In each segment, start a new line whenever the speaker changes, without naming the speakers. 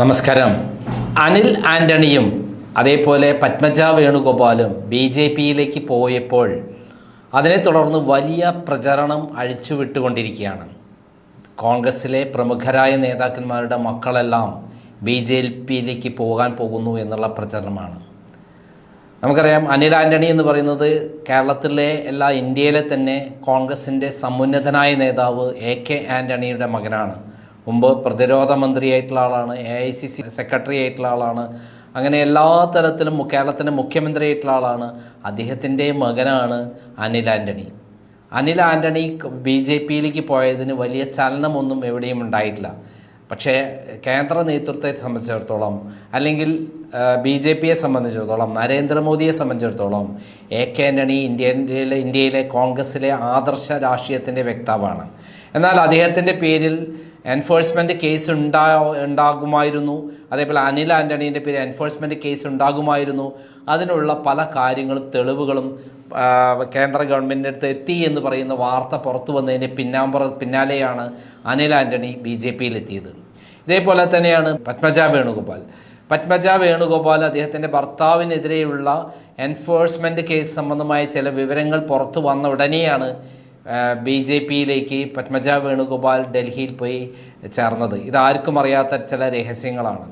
നമസ്കാരം. അനിൽ ആന്റണിയും അതേപോലെ Padmaja വേണുഗോപാലും B J പിയിലേക്ക് പോയപ്പോൾ അതിനെ തുടർന്ന് വലിയ പ്രചരണം അഴിച്ചുവിട്ടുകൊണ്ടിരിക്കുകയാണ്. കോൺഗ്രസ്സിലെ പ്രമുഖരായ നേതാക്കന്മാരുടെ മക്കളെല്ലാം ബി ജെ പിയിലേക്ക് പോകാൻ പോകുന്നു എന്നുള്ള പ്രചരണമാണ്. നമുക്കറിയാം അനിൽ ആന്റണി എന്ന് പറയുന്നത് കേരളത്തിലെ എല്ലാ ഇന്ത്യയിലെ തന്നെ കോൺഗ്രസിന്റെ സമുന്നതനായ നേതാവ് എ കെ ആന്റണിയുടെ മകനാണ്. മുമ്പ് പ്രതിരോധ മന്ത്രിയായിട്ടുള്ള ആളാണ് A I C C secretary ആയിട്ടുള്ള ആളാണ് അങ്ങനെ എല്ലാ തരത്തിലും കേരളത്തിന്റെ മുഖ്യമന്ത്രി ആയിട്ടുള്ള ആളാണ്. അദ്ദേഹത്തിന്റെ മകനാണ് അനിൽ ആന്റണി അനിൽ ആന്റണി ബി ജെ പിയിലേക്ക് പോയതിന് വലിയ ചലനമൊന്നും എവിടെയും ഉണ്ടായിട്ടില്ല. പക്ഷേ കേന്ദ്ര നേതൃത്വത്തെ സംബന്ധിച്ചിടത്തോളം അല്ലെങ്കിൽ ബി ജെ പിയെ സംബന്ധിച്ചിടത്തോളം നരേന്ദ്രമോദിയെ സംബന്ധിച്ചിടത്തോളം എ കെ ആന്റണി ഇന്ത്യയിലെ ഇന്ത്യയിലെ കോൺഗ്രസിലെ ആദർശ രാഷ്ട്രീയത്തിന്റെ വ്യക്താവാണ്. എന്നാൽ അദ്ദേഹത്തിന്റെ പേരിൽ എൻഫോഴ്സ്മെന്റ് കേസ് ഉണ്ടാ ഉണ്ടാകുമായിരുന്നു. അതേപോലെ അനിൽ ആന്റണീന്റെ പേര് എൻഫോഴ്സ്മെന്റ് കേസ് ഉണ്ടാകുമായിരുന്നു. അതിനുള്ള പല കാര്യങ്ങളും തെളിവുകളും കേന്ദ്ര ഗവൺമെന്റിന്റെ അടുത്ത് എത്തി എന്ന് പറയുന്ന വാർത്ത പുറത്തു വന്നതിന്റെ പിന്നാമ്പുറ പിന്നാലെയാണ് അനിൽ ആന്റണി ബി ജെ പിയിലെത്തിയത്. ഇതേപോലെ തന്നെയാണ് പത്മജ വേണുഗോപാൽ. പത്മജ വേണുഗോപാൽ അദ്ദേഹത്തിന്റെ ഭർത്താവിനെതിരെയുള്ള എൻഫോഴ്സ്മെന്റ് കേസ് സംബന്ധമായ ചില വിവരങ്ങൾ പുറത്തു വന്ന ഉടനെയാണ് ബി ജെ പിയിലേക്ക് പത്മജ വേണുഗോപാൽ ഡൽഹിയിൽ പോയി ചേർന്നത്. ഇതാർക്കും അറിയാത്ത ചില രഹസ്യങ്ങളാണ്.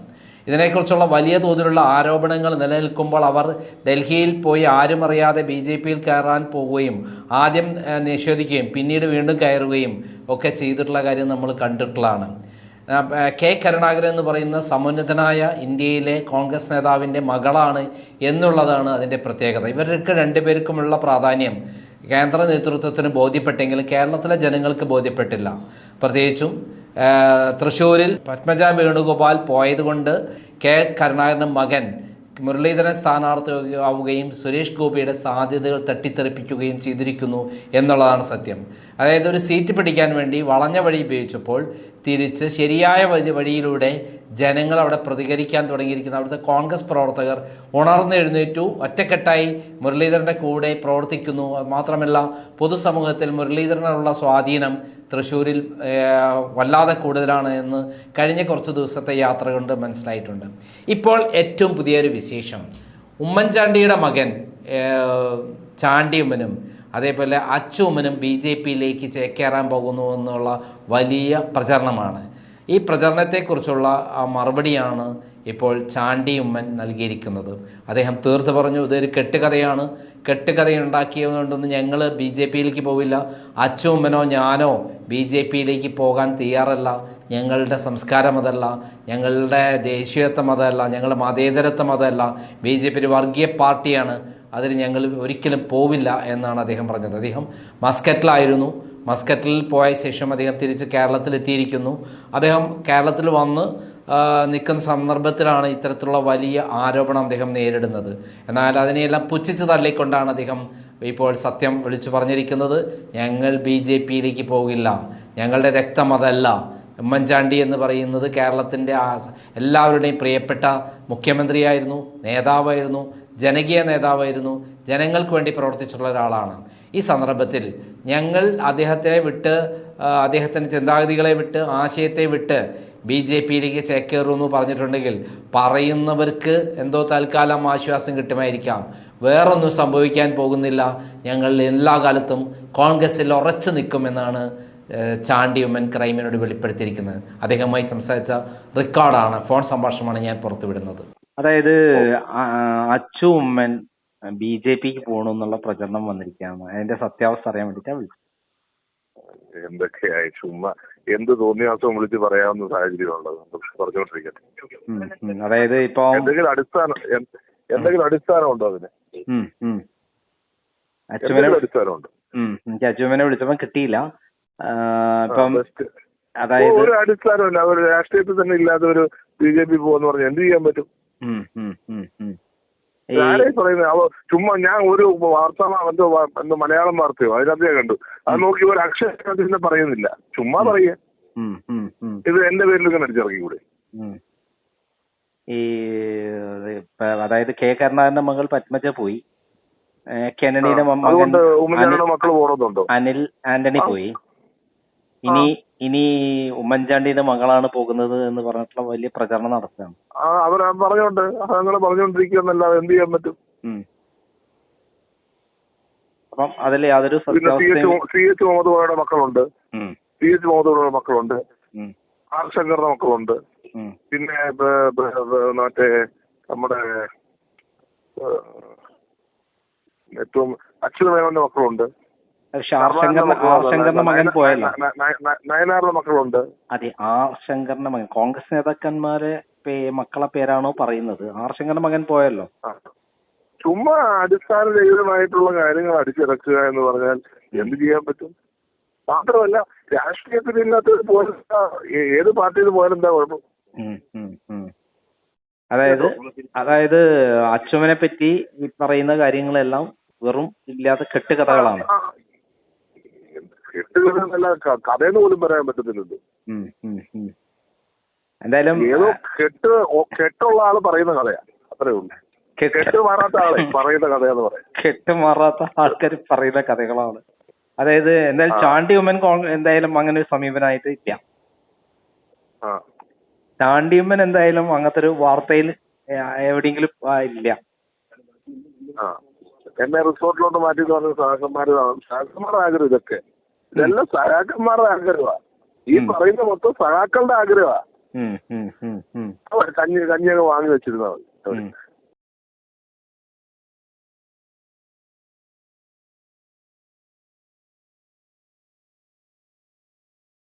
ഇതിനെക്കുറിച്ചുള്ള വലിയ തോതിലുള്ള ആരോപണങ്ങൾ നിലനിൽക്കുമ്പോൾ അവർ ഡൽഹിയിൽ പോയി ആരും അറിയാതെ ബി ജെ പിയിൽ കയറാൻ പോവുകയും ആദ്യം നിഷേധിക്കുകയും പിന്നീട് വീണ്ടും കയറുകയും ഒക്കെ ചെയ്തിട്ടുള്ള കാര്യം നമ്മൾ കണ്ടിട്ടുള്ളതാണ്. കെ കരുണാകരൻ എന്ന് പറയുന്ന സമുന്നതനായ ഇന്ത്യയിലെ കോൺഗ്രസ് നേതാവിന്റെ മകളാണ് എന്നുള്ളതാണ് അതിന്റെ പ്രത്യേകത. ഇവർക്ക് രണ്ടുപേർക്കുമുള്ള പ്രാധാന്യം. കേന്ദ്ര നേതൃത്വത്തിന് ബോധ്യപ്പെട്ടെങ്കിലും കേരളത്തിലെ ജനങ്ങൾക്ക് ബോധ്യപ്പെട്ടില്ല. പ്രത്യേകിച്ചും തൃശ്ശൂരിൽ പത്മജ വേണുഗോപാൽ പോയതുകൊണ്ട് കെ കരുണാകരന്റെ മകൻ മുരളീധരൻ സ്ഥാനാർത്ഥിയാവുകയും സുരേഷ് ഗോപിയുടെ സാധ്യതകൾ തട്ടിത്തെറിപ്പിക്കുകയും ചെയ്തിരിക്കുന്നു എന്നുള്ളതാണ് സത്യം. അതായത് ഒരു സീറ്റ് പിടിക്കാൻ വേണ്ടി വളഞ്ഞ വഴി ഉപയോഗിച്ചപ്പോൾ തിരിച്ച് ശരിയായ വഴി വഴിയിലൂടെ ജനങ്ങൾ അവിടെ പ്രതികരിക്കാൻ തുടങ്ങിയിരിക്കുന്ന. അവിടുത്തെ കോൺഗ്രസ് പ്രവർത്തകർ ഉണർന്നെഴുന്നേറ്റു ഒറ്റക്കെട്ടായി മുരളീധരന്റെ കൂടെ പ്രവർത്തിക്കുന്നു. മാത്രമല്ല പൊതുസമൂഹത്തിൽ മുരളീധരനുള്ള സ്വാധീനം തൃശ്ശൂരിൽ വല്ലാതെ കൂടുതലാണ് എന്ന് കഴിഞ്ഞ കുറച്ച് ദിവസത്തെ യാത്ര കൊണ്ട് മനസ്സിലായിട്ടുണ്ട്. ഇപ്പോൾ ഏറ്റവും പുതിയൊരു വിശേഷം. ഉമ്മൻചാണ്ടിയുടെ മകൻ ചാണ്ടിയമ്മനും അതേപോലെ അച്ചുമ്മനും ബി ജെ പിയിലേക്ക് ചേക്കേറാൻ പോകുന്നു എന്നുള്ള വലിയ പ്രചരണമാണ്. ഈ പ്രചരണത്തെക്കുറിച്ചുള്ള ആ മറുപടിയാണ് ഇപ്പോൾ ചാണ്ടി ഉമ്മൻ നൽകിയിരിക്കുന്നത്. അദ്ദേഹം തീർത്ത് പറഞ്ഞു ഇതൊരു കെട്ടുകഥയാണ്. കെട്ടുകഥയുണ്ടാക്കിയതുകൊണ്ടൊന്ന് ഞങ്ങൾ ബി ജെ പിയിലേക്ക് പോവില്ല. അച്ചുമ്മനോ ഞാനോ ബി ജെ പിയിലേക്ക് പോകാൻ തയ്യാറല്ല. ഞങ്ങളുടെ സംസ്കാരം അതല്ല. ഞങ്ങളുടെ ദേശീയത്വം അതല്ല. ഞങ്ങളുടെ മതേതരത്വം അതല്ല. ബി ജെ പി ഒരു വർഗീയ പാർട്ടിയാണ്. അതിന് ഞങ്ങൾ ഒരിക്കലും പോവില്ല എന്നാണ് അദ്ദേഹം പറഞ്ഞത്. അദ്ദേഹം മസ്കറ്റിലായിരുന്നു. മസ്കറ്റിൽ പോയ ശേഷം അദ്ദേഹം തിരിച്ച് കേരളത്തിലെത്തിയിരിക്കുന്നു. അദ്ദേഹം കേരളത്തിൽ വന്ന് നിൽക്കുന്ന സന്ദർഭത്തിലാണ് ഇത്തരത്തിലുള്ള വലിയ ആരോപണം അദ്ദേഹം നേരിടുന്നത്. എന്നാൽ അതിനെയെല്ലാം പുച്ഛിച്ച് തള്ളിക്കൊണ്ടാണ് അദ്ദേഹം ഇപ്പോൾ സത്യം വിളിച്ചു പറഞ്ഞിരിക്കുന്നത്. ഞങ്ങൾ ബി ജെ പിയിലേക്ക് പോകില്ല. ഞങ്ങളുടെ രക്തം അതല്ല. ഉമ്മൻചാണ്ടി എന്ന് പറയുന്നത് കേരളത്തിന്റെ ആ എല്ലാവരുടെയും പ്രിയപ്പെട്ട മുഖ്യമന്ത്രിയായിരുന്നു നേതാവായിരുന്നു ജനകീയ നേതാവായിരുന്നു ജനങ്ങൾക്ക് വേണ്ടി പ്രവർത്തിച്ചുള്ള ഒരാളാണ്. ഈ സന്ദർഭത്തിൽ ഞങ്ങൾ അദ്ദേഹത്തെ വിട്ട് അദ്ദേഹത്തിന്റെ ചിന്താഗതികളെ വിട്ട് ആശയത്തെ വിട്ട് ബി ജെ പിയിലേക്ക് ചേക്കേറുമെന്ന് പറഞ്ഞിട്ടുണ്ടെങ്കിൽ പറയുന്നവർക്ക് എന്തോ തൽക്കാലം ആശ്വാസം കിട്ടുമായിരിക്കാം. വേറൊന്നും സംഭവിക്കാൻ പോകുന്നില്ല. ഞങ്ങൾ എല്ലാ കാലത്തും കോൺഗ്രസിൽ ഉറച്ചു നിൽക്കുമെന്നാണ് ചാണ്ടി ഉമ്മൻ ക്രൈമിനോട് വെളിപ്പെടുത്തിയിരിക്കുന്നത്. അദ്ദേഹവുമായി സംസാരിച്ച റെക്കോർഡാണ്. ഫോൺ സംഭാഷണമാണ് ഞാൻ പുറത്തുവിടുന്നത്.
അതായത് അച്ചു ഉമ്മൻ ബി ജെ പിക്ക് പോകണമെന്നുള്ള പ്രചരണം വന്നിരിക്കുകയാണ്. അതിന്റെ സത്യാവസ്ഥ അറിയാൻ വേണ്ടിയിട്ടാണ് വിളിച്ചത്.
എന്തൊക്കെയായി? ചുമ്മാ എന്ത് തോന്നിയാസം വിളിച്ച് പറയാവുന്ന സാഹചര്യമുള്ളത് പറഞ്ഞോണ്ടിരിക്കട്ടെ പറഞ്ഞുകൊണ്ടിരിക്കട്ടെ.
അതായത് ഇപ്പൊ
എന്തെങ്കിലും അടിസ്ഥാനം എന്തെങ്കിലും അടിസ്ഥാനം ഉണ്ടോ അതിന്?
അച്ഛനെ ഉം. ഉണ്ട്
എന്തെങ്കിലും അടിസ്ഥാനമുണ്ട്.
അച്ചുവിനെ വിളിച്ചപ്പോ കിട്ടിയില്ല. ഇപ്പം അതായത്
ഒരു അടിസ്ഥാനമില്ല. ഒരു രാഷ്ട്രീയത്തിൽ തന്നെ ഇല്ലാത്ത ഒരു ബി ജെ പി പോകുന്ന പറഞ്ഞാൽ എന്ത് ചെയ്യാൻ പറ്റും? പറയുന്നത് ചുമ്മാ ഞാൻ ഒരു വാർത്ത എന്തോ എന്തോ മലയാളം വാർത്തയോ അതിനകത്ത് കണ്ടു. അത് നോക്കി ഒരു അക്ഷരം അതിനെ പറയുന്നില്ല. ചുമ്മാ പറയുക. ഇത് എന്റെ പേരിൽ ഇങ്ങനെ അടിച്ചിറക്കിക്കൂടെ.
ഈ അതായത് കെ കരുണാകരന്റെ മകൾ പത്മജ പോയി. കെനഡിയുടെ മകൻ അനിൽ ആന്റണി പോയി. ഇനി ഇനി ഉമ്മൻചാണ്ടിയുടെ മകളാണ് പോകുന്നത് എന്ന് പറഞ്ഞിട്ടുള്ള വലിയ പ്രചരണം നടത്തുകയാണ്.
ആ അവർ പറഞ്ഞോണ്ട് അങ്ങനെ പറഞ്ഞുകൊണ്ടിരിക്കുകയെന്നല്ലാതെ എന്ത് ചെയ്യാൻ പറ്റും.
അപ്പം അതിൽ യാതൊരു
പിന്നെ C H C H Muhammad മക്കളുണ്ട്. സി എച്ച് മുഹമ്മദ് മക്കളുണ്ട്. ആർ ശങ്കറിന്റെ മക്കളുണ്ട്. പിന്നെ മറ്റേ നമ്മുടെ ഏറ്റവും അച്യുത മേനോന്റെ മക്കളുണ്ട്.
പക്ഷെ ആർ ശങ്കറിന്റെ ആർ ശങ്കറിന്റെ മകൻ പോയല്ലോ.
നയ- നയ- നയ- നയനാറിന്റെ മക്കളുണ്ട്.
അതെ ആർ ശങ്കറിന്റെ മകൻ. കോൺഗ്രസ് നേതാക്കന്മാരെ പേ- മക്കളെ പേരാണോ പറയുന്നത്? ആർ ശങ്കറിന്റെ മകൻ പോയല്ലോ.
ചുമ്മാ അടിസ്ഥാന രഹിതമായിട്ടുള്ള കാര്യങ്ങൾ അടിച്ചിറക്കുക എന്ന് പറഞ്ഞാൽ എന്ത് ചെയ്യാൻ പറ്റും? മാത്രമല്ല രാഷ്ട്രീയത്തിലില്ലാത്തത് പോലും പോലെ ഏത് പാർട്ടിയിൽ പോയാലും എന്താ കുഴപ്പം.
അതായത് അതായത് അച്ചുമനെ പറ്റി ഈ പറയുന്ന കാര്യങ്ങളെല്ലാം വെറും ഇല്ലാത്ത കെട്ടുകഥകളാണ്.
കെട്ടുകളെന്നല്ല കഥയെന്ന് പോലും പറയാൻ പറ്റത്തില്ലല്ലോ.
എന്തായാലും
ഏതോ കെട്ട് കെട്ടുള്ള ആൾ പറയുന്ന കഥയാ. അത്രേ ഉള്ളൂ.
കെട്ട്
കെട്ട് മാറാത്ത ആളെ പറയുന്ന കഥയെന്ന് പറയാം.
കെട്ടുമാറാത്ത ആൾക്കാർ പറയുന്ന കഥകളാണ്. അതായത് എന്തായാലും ചാണ്ടി ഉമ്മൻ എന്തായാലും അങ്ങനെ ഒരു സമീപനമായിട്ട് ഇല്ല ചാണ്ടി ഉമ്മൻ എന്തായാലും അങ്ങനത്തെ ഒരു വാർത്തയിൽ എവിടെയെങ്കിലും ഇല്ല.
എന്നെ റിസോർട്ടിലോട്ട് മാറ്റി പറഞ്ഞ സഹാക്കന്മാര് സഹാക്കന്മാരുടെ ആഗ്രഹം ഇതൊക്കെ. ഇതെല്ലാം സഹാക്കന്മാരുടെ ആഗ്രഹമാ ഈ. പറയുന്ന മൊത്തം സഹാക്കളുടെ ആഗ്രഹമാ
ഉം, ഉം, ഉം, ഉം,
കഞ്ഞി കഞ്ഞിയൊക്കെ വാങ്ങി വെച്ചിരുന്നാൽ മതി.